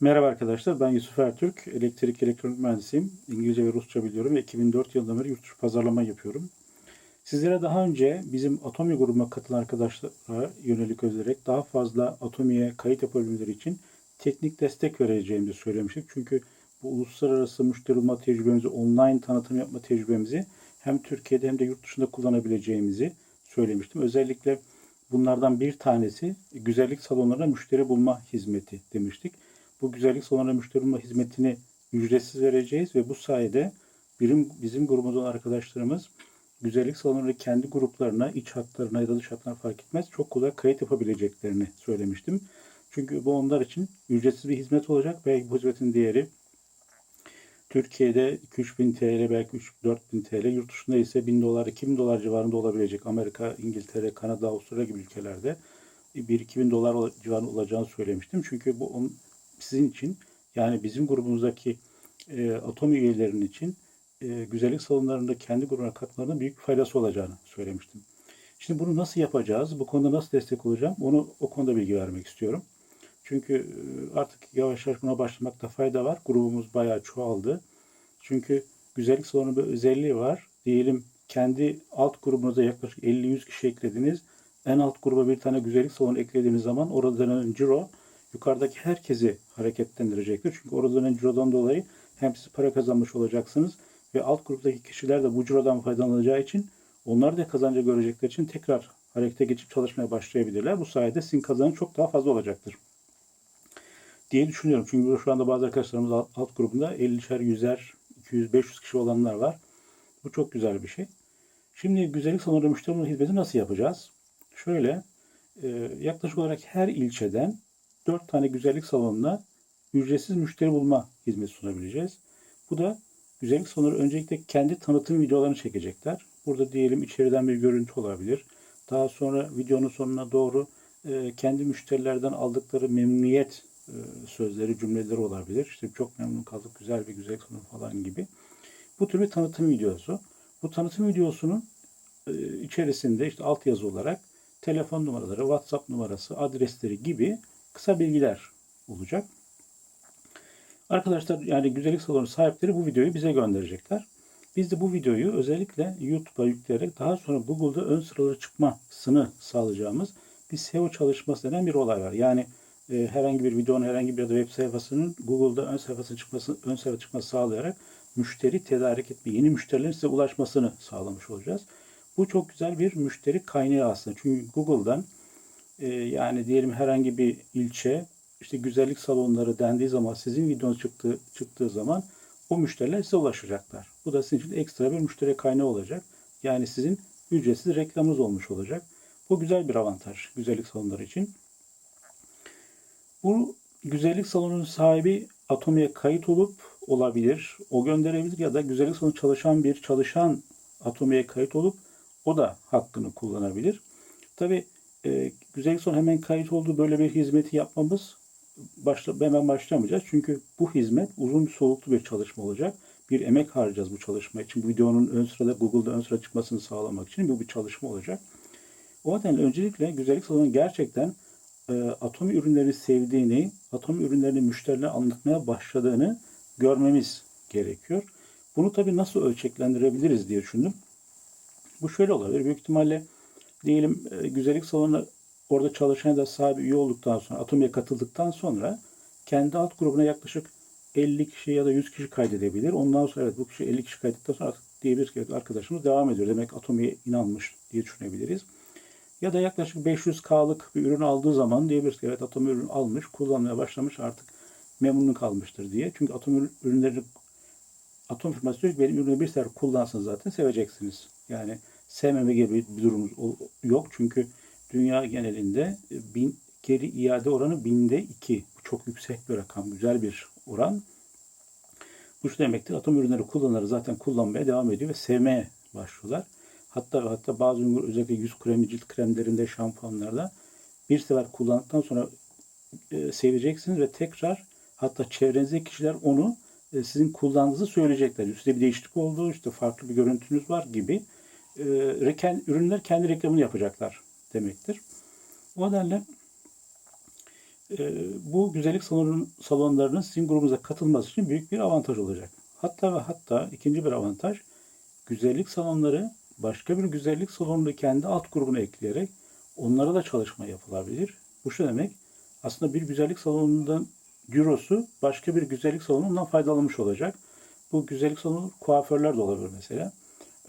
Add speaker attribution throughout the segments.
Speaker 1: Merhaba arkadaşlar, ben Yusuf Ertürk. Elektrik elektronik mühendisiyim. İngilizce ve Rusça biliyorum ve 2004 yılından beri yurt dışı pazarlama yapıyorum. Sizlere daha önce bizim Atomi grubuna katılan arkadaşlara yönelik özellik daha fazla Atomi'ye kayıt yapabilmeleri için teknik destek vereceğimizi söylemiştik. Çünkü bu uluslararası müşteri bulma tecrübemizi, online tanıtım yapma tecrübemizi hem Türkiye'de hem de yurt dışında kullanabileceğimizi söylemiştim. Özellikle bunlardan bir tanesi güzellik salonlarına müşteri bulma hizmeti demiştik. Bu güzellik salonlarına müşteri hizmetini ücretsiz vereceğiz ve bu sayede bizim, bizim grubumuzdan arkadaşlarımız güzellik salonları kendi gruplarına, iç hatlarına ya da dış hatlarına fark etmez çok kolay kayıt yapabileceklerini söylemiştim. Çünkü bu onlar için ücretsiz bir hizmet olacak ve bu hizmetin değeri Türkiye'de 2-3 bin TL belki 3-4 bin TL, yurt dışında ise 1000 dolar, 2000 dolar civarında olabilecek Amerika, İngiltere, Kanada, Avustralya gibi ülkelerde 1-2 bin dolar civarında olacağını söylemiştim. Çünkü bu sizin için yani bizim grubumuzdaki e, atom üyelerinin için e, güzellik salonlarında kendi grubuna katmalarının büyük faydası olacağını söylemiştim. Şimdi bunu nasıl yapacağız? Bu konuda nasıl destek olacağım? Onu o konuda bilgi vermek istiyorum. Çünkü e, artık yavaş yavaş buna başlamakta fayda var. Grubumuz bayağı çoğaldı. Çünkü güzellik salonu bir özelliği var. Diyelim kendi alt grubunuza yaklaşık 50-100 kişi eklediniz. En alt gruba bir tane güzellik salonu eklediğiniz zaman orada dönen ciro yukarıdaki herkesi hareketlendirecektir. Çünkü orada dönen cirodan dolayı hem siz para kazanmış olacaksınız ve alt gruptaki kişiler de bu cirodan faydalanacağı için onlar da kazancı görecekleri için tekrar harekete geçip çalışmaya başlayabilirler. Bu sayede sizin kazancınız çok daha fazla olacaktır diye düşünüyorum. Çünkü şu anda bazı arkadaşlarımız alt, alt grubunda 50'şer, 100'er, 200, 500 kişi olanlar var. Bu çok güzel bir şey. Şimdi güzellik salonu müşteri hizmeti nasıl yapacağız? Şöyle e, yaklaşık olarak her ilçeden 4 tane güzellik salonuna ücretsiz müşteri bulma hizmeti sunabileceğiz. Bu da güzellik salonları öncelikle kendi tanıtım videolarını çekecekler. Burada diyelim içeriden bir görüntü olabilir. Daha sonra videonun sonuna doğru e, kendi müşterilerden aldıkları memnuniyet e, sözleri, cümleleri olabilir. İşte çok memnun kaldık, güzel bir güzel konu falan gibi. Bu tür bir tanıtım videosu. Bu tanıtım videosunun e, içerisinde işte altyazı olarak telefon numaraları, WhatsApp numarası, adresleri gibi kısa bilgiler olacak. Arkadaşlar yani güzellik salonu sahipleri bu videoyu bize gönderecekler. Biz de bu videoyu özellikle YouTube'a yükleyerek daha sonra Google'da ön sıralara çıkmasını sağlayacağımız bir SEO çalışması denen bir olay var. Yani e, herhangi bir videonun herhangi bir web sayfasının Google'da ön sayfasına çıkması, ön sayfa çıkması sağlayarak müşteri tedarik etme, yeni müşterilerin size ulaşmasını sağlamış olacağız. Bu çok güzel bir müşteri kaynağı aslında. Çünkü Google'dan e, yani diyelim herhangi bir ilçe işte güzellik salonları dendiği zaman sizin videonuz çıktığı, çıktığı zaman o müşteriler size ulaşacaklar. Bu da sizin için ekstra bir müşteri kaynağı olacak. Yani sizin ücretsiz reklamınız olmuş olacak. Bu güzel bir avantaj güzellik salonları için. Bu güzellik salonunun sahibi Atomi'ye kayıt olup olabilir. O gönderebilir ya da güzellik salonu çalışan bir çalışan Atomi'ye kayıt olup o da hakkını kullanabilir. Tabi e, güzellik salonu hemen kayıt olduğu böyle bir hizmeti yapmamız başla, hemen başlamayacağız. Çünkü bu hizmet uzun soluklu bir çalışma olacak. Bir emek harcayacağız bu çalışma için. Bu videonun ön sırada Google'da ön sırada çıkmasını sağlamak için bu bir çalışma olacak. O nedenle öncelikle güzellik salonu gerçekten e, atom ürünleri sevdiğini, atom ürünlerini müşterilerine anlatmaya başladığını görmemiz gerekiyor. Bunu tabii nasıl ölçeklendirebiliriz diye düşündüm. Bu şöyle olabilir. Büyük ihtimalle diyelim e, güzellik salonu orada çalışan da sahibi üye olduktan sonra, Atomi'ye katıldıktan sonra kendi alt grubuna yaklaşık 50 kişi ya da 100 kişi kaydedebilir. Ondan sonra evet bu kişi 50 kişi kaydettikten sonra artık diyebiliriz ki arkadaşımız devam ediyor. Demek Atomi'ye inanmış diye düşünebiliriz. Ya da yaklaşık 500K'lık bir ürün aldığı zaman diyebiliriz ki evet atom ürün almış, kullanmaya başlamış artık memnun kalmıştır diye. Çünkü atom ürünleri atom firması diyor ki benim ürünü bir sefer kullansın zaten seveceksiniz. Yani sevmeme gibi bir durumumuz yok. Çünkü dünya genelinde bin, geri iade oranı binde iki. Bu çok yüksek bir rakam, güzel bir oran. Bu şu demektir, atom ürünleri kullananları zaten kullanmaya devam ediyor ve sevmeye başlıyorlar. Hatta hatta bazı ürünler özellikle yüz kremi, cilt kremlerinde, şampuanlarda bir sefer kullandıktan sonra e, seveceksiniz ve tekrar hatta çevrenizdeki kişiler onu e, sizin kullandığınızı söyleyecekler. Size bir değişiklik oldu, işte farklı bir görüntünüz var gibi e, ürünler kendi reklamını yapacaklar demektir. O nedenle e, bu güzellik salon, salonlarının sizin grubunuza katılması için büyük bir avantaj olacak. Hatta ve hatta ikinci bir avantaj güzellik salonları başka bir güzellik salonunu kendi alt grubuna ekleyerek onlara da çalışma yapılabilir. Bu şu demek aslında bir güzellik salonundan cirosu başka bir güzellik salonundan faydalanmış olacak. Bu güzellik salonu kuaförler de olabilir mesela.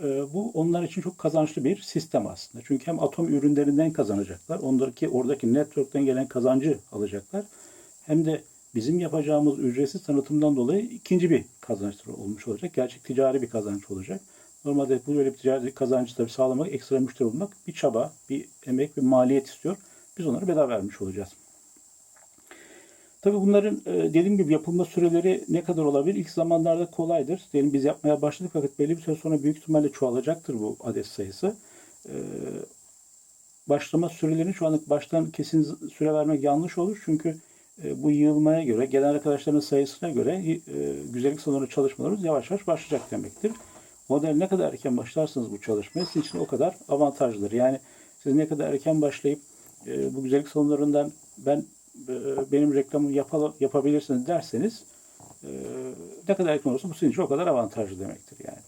Speaker 1: Ee, bu onlar için çok kazançlı bir sistem aslında. Çünkü hem atom ürünlerinden kazanacaklar, ondaki oradaki network'ten gelen kazancı alacaklar. Hem de bizim yapacağımız ücretsiz tanıtımdan dolayı ikinci bir kazanç olmuş olacak. Gerçek ticari bir kazanç olacak. Normalde bu böyle bir ticari kazancı tabii sağlamak, ekstra müşteri bulmak bir çaba, bir emek, bir maliyet istiyor. Biz onları bedava vermiş olacağız. Tabii bunların e, dediğim gibi yapılma süreleri ne kadar olabilir? İlk zamanlarda kolaydır. Diyelim biz yapmaya başladık fakat belli bir süre sonra büyük ihtimalle çoğalacaktır bu adet sayısı. E, Başlama sürelerini şu anlık baştan kesin süre vermek yanlış olur. Çünkü e, bu yığılmaya göre, gelen arkadaşların sayısına göre güzellik salonu çalışmalarımız yavaş yavaş başlayacak demektir. Model ne kadar erken başlarsanız bu çalışmaya sizin için o kadar avantajlıdır. Yani siz ne kadar erken başlayıp bu güzellik salonlarından ben benim reklamımı yapala, yapabilirsiniz derseniz e, ne kadar erken olursa bu sizin için o kadar avantajlı demektir yani.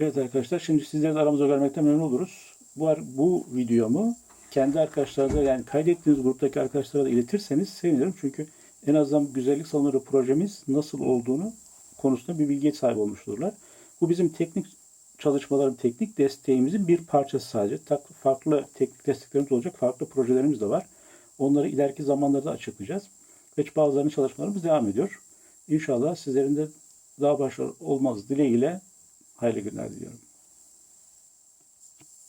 Speaker 1: Evet arkadaşlar şimdi sizleri de aramızda görmekten memnun oluruz. Bu, bu videomu kendi arkadaşlarınıza yani kaydettiğiniz gruptaki arkadaşlara da iletirseniz sevinirim. Çünkü en azından güzellik salonları projemiz nasıl olduğunu konusunda bir bilgiye sahip olmuşturlar. Bu bizim teknik çalışmaların, teknik desteğimizin bir parçası sadece. Farklı teknik desteklerimiz olacak, farklı projelerimiz de var. Onları ileriki zamanlarda açıklayacağız. Ve bazılarının çalışmalarımız devam ediyor. İnşallah sizlerin de daha başarılı olmanız dileğiyle hayırlı günler diliyorum.